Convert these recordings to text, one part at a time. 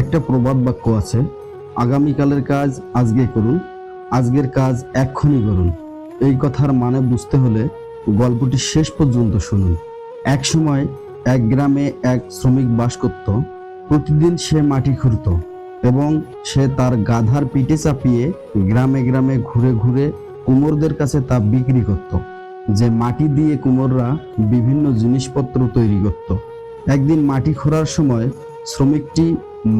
একটা প্রবাদ বাক্য আছে, আগামীকালের কাজ আজকে করুন, আজকের কাজ এক্ষুনি করুন। এই কথার মানে বুঝতে হলে গল্পটি শেষ পর্যন্ত শুনুন। এক সময় এক গ্রামে এক শ্রমিক বাস করত, প্রতিদিন সে মাটি খুঁড়ত এবং সে তার গাধার পিঠে চাপিয়ে গ্রামে গ্রামে ঘুরে ঘুরে কুমোরদের কাছে তা বিক্রি করত, যে মাটি দিয়ে কুমোররা বিভিন্ন জিনিসপত্র তৈরি করত। একদিন মাটি খোঁড়ার সময় শ্রমিকটি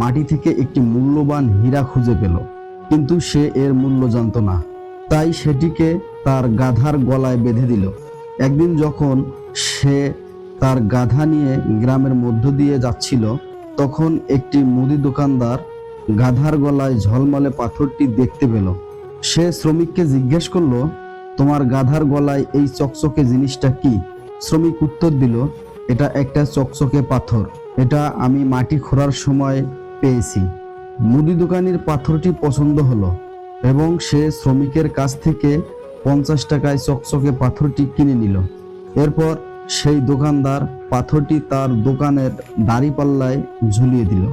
মাটি থেকে একটি মূল্যবান হীরা খুঁজে পেল, কিন্তু সে এর মূল্য জানত না। তাই সেটিকে তার গাধার গলায় বেঁধে দিল। একদিন যখন সে তার গাধা নিয়ে গ্রামের মধ্য দিয়ে যাচ্ছিল, তখন একটি মুদি দোকানদার গাধার গলায় ঝলমলে পাথরটি দেখতে পেল। সে শ্রমিককে জিজ্ঞেস করল, তোমার গাধার গলায় এই চকচকে জিনিসটা কি? শ্রমিক উত্তর দিল, এটা একটা চকচকে পাথর। এটা আমি মাটি খোঁড়ার সময় পেয়েছি। মুদি দোকানির পাথরটি পছন্দ হলো এবং সে শ্রমিকের কাছ থেকে পঞ্চাশ টাকায় চকচকে পাথরটি কিনে নিল। এরপর সেই দোকানদার পাথরটি তার দোকানের দাড়িপাল্লায় ঝুলিয়ে দিল।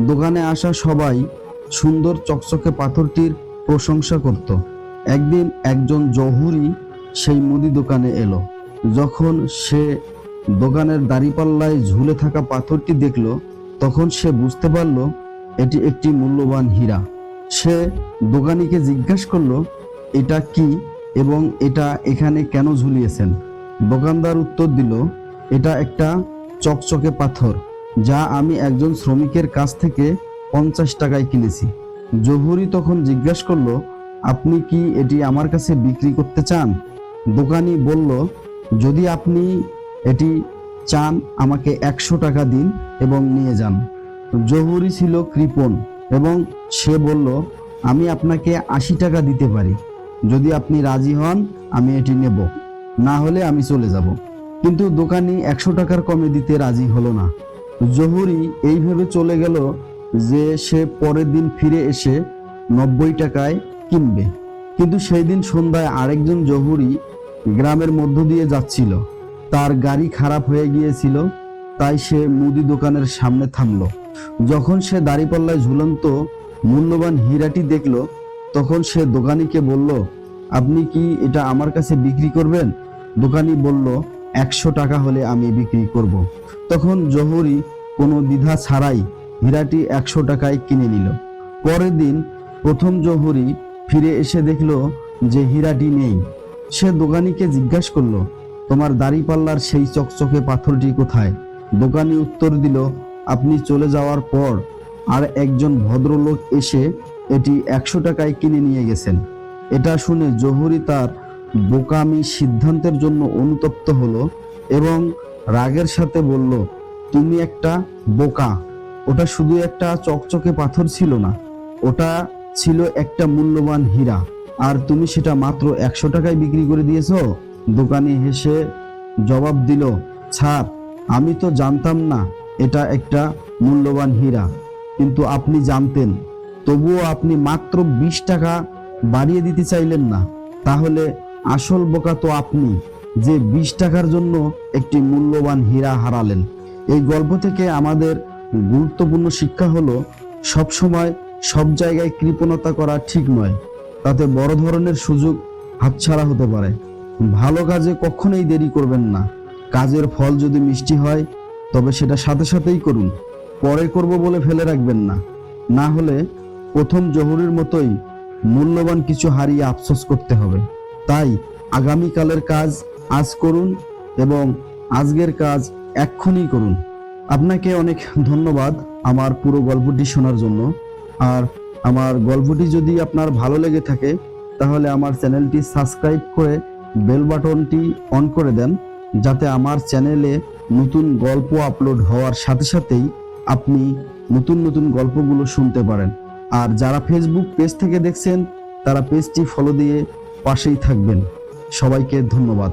দোকানে আসা সবাই সুন্দর চকচকে পাথরটির প্রশংসা করত। একদিন একজন জহুরি সেই মুদি দোকানে এলো। যখন সে দোকানের দাড়িপাল্লায় ঝুলে থাকা পাথরটি দেখল, তখন সে বুঝতে পারল এটি একটি মূল্যবান হীরা। সে দোকানিকে জিজ্ঞাসা করল, এটা কি এবং এটা এখানে কেন ঝুলিয়েছেন? দোকানদার উত্তর দিল, এটা একটা চকচকে পাথর, যা আমি একজন শ্রমিকের কাছ থেকে পঞ্চাশ টাকায় কিনেছি। জহুরি তখন জিজ্ঞাসা করল, আপনি কি এটি আমার কাছে বিক্রি করতে চান? দোকানি বলল, যদি আপনি এটি চান আমাকে একশো টাকা দিন এবং নিয়ে যান। জহুরি ছিল কৃপণ এবং সে বলল, আমি আপনাকে আশি টাকা দিতে পারি। যদি আপনি রাজি হন, আমি এটি নেব। না হলে আমি চলে যাব। কিন্তু দোকানি একশো টাকার কমে দিতে রাজি হলো না। জহুরি এইভাবে চলে গেল যে সে পরের দিন ফিরে এসে নব্বই টাকায় কিনবে। কিন্তু সেই দিন সন্ধ্যায় আরেকজন জহুরি গ্রামের মধ্য দিয়ে যাচ্ছিল। তার গাড়ি খারাপ হয়ে গিয়েছিল, তাই সে মুদি দোকানের সামনে থামলো। যখন সে দাড়িপাল্লায় ঝুলন্ত মূল্যবান হীরাটি দেখল, তখন সে দোকানিকে বলল, আপনি কি এটা আমার কাছে বিক্রি করবেন? দোকানি বলল, একশো টাকা হলে আমি বিক্রি করব। তখন জহুরি, কোনো দ্বিধা ছাড়াই। হীরাটি একশো টাকায় কিনে নিল। পরের দিন প্রথম জহুরি ফিরে এসে দেখল যে হীরাটি নেই। সে দোকানিকে জিজ্ঞাসা করল তোমার দাড়িপাল্লার সেই চকচকে পাথরটি কোথায়? দোকানি উত্তর দিল, আপনি চলে যাওয়ার পর আর একজন ভদ্রলোক এসে এটি একশো টাকায় কিনে নিয়ে গেছেন। এটা শুনে জহুরি তার বোকামি সিদ্ধান্তের জন্য অনুতপ্ত হলো এবং রাগের সাথে বলল, তুমি একটা বোকা, ওটা শুধু একটা চকচকে পাথর ছিল না, ওটা ছিল একটা মূল্যবান হীরা, আর তুমি সেটা মাত্র একশো টাকায় বিক্রি করে দিয়েছ? দোকানি হেসে জবাব দিল, ছাড়, আমি তো জানতাম না এটা একটা মূল্যবান হীরা, কিন্তু আপনি জানতেন, তবুও আপনি মাত্র বিশ টাকা বাড়িয়ে দিতে চাইলেন না। তাহলে আসল বোকা তো আপনি, যে বিশ টাকার জন্য একটি মূল্যবান হীরা হারালেন। এই গল্প থেকে আমাদের গুরুত্বপূর্ণ শিক্ষা হলো সবসময় সব জায়গায় কৃপণতা করা ঠিক নয়, তাতে বড় ধরনের সুযোগ হাতছাড়া হতে পারে। ভালো কাজে কখনোই দেরি করবেন না। কাজের ফল যদি মিষ্টি হয়, তবে সেটা সাথে সাথেই করুন। পরে করব বলে ফেলে রাখবেন না। না হলে প্রথম জহুরির মতোই মূল্যবান কিছু হারিয়ে আফসোস করতে হবে। তাই আগামীকালের কাজ আজ করুন এবং আজকের কাজ এক্ষুনি করুন। আপনাকে অনেক ধন্যবাদ আমার পুরো গল্পটি শোনার জন্য। আর আমার গল্পটি যদি আপনার ভালো লেগে থাকে, তাহলে আমার চ্যানেলটি সাবস্ক্রাইব করে বেল বাটনটি অন করে দেন যাতে আমার চ্যানেলে নতুন গল্প আপলোড হওয়ার সাথে সাথেই আপনি নতুন নতুন গল্পগুলো শুনতে পারেন। আর যারা ফেসবুক পেজ থেকে দেখছেন, তারা পেজটি ফলো দিয়ে পাশেই থাকবেন। সবাইকে ধন্যবাদ।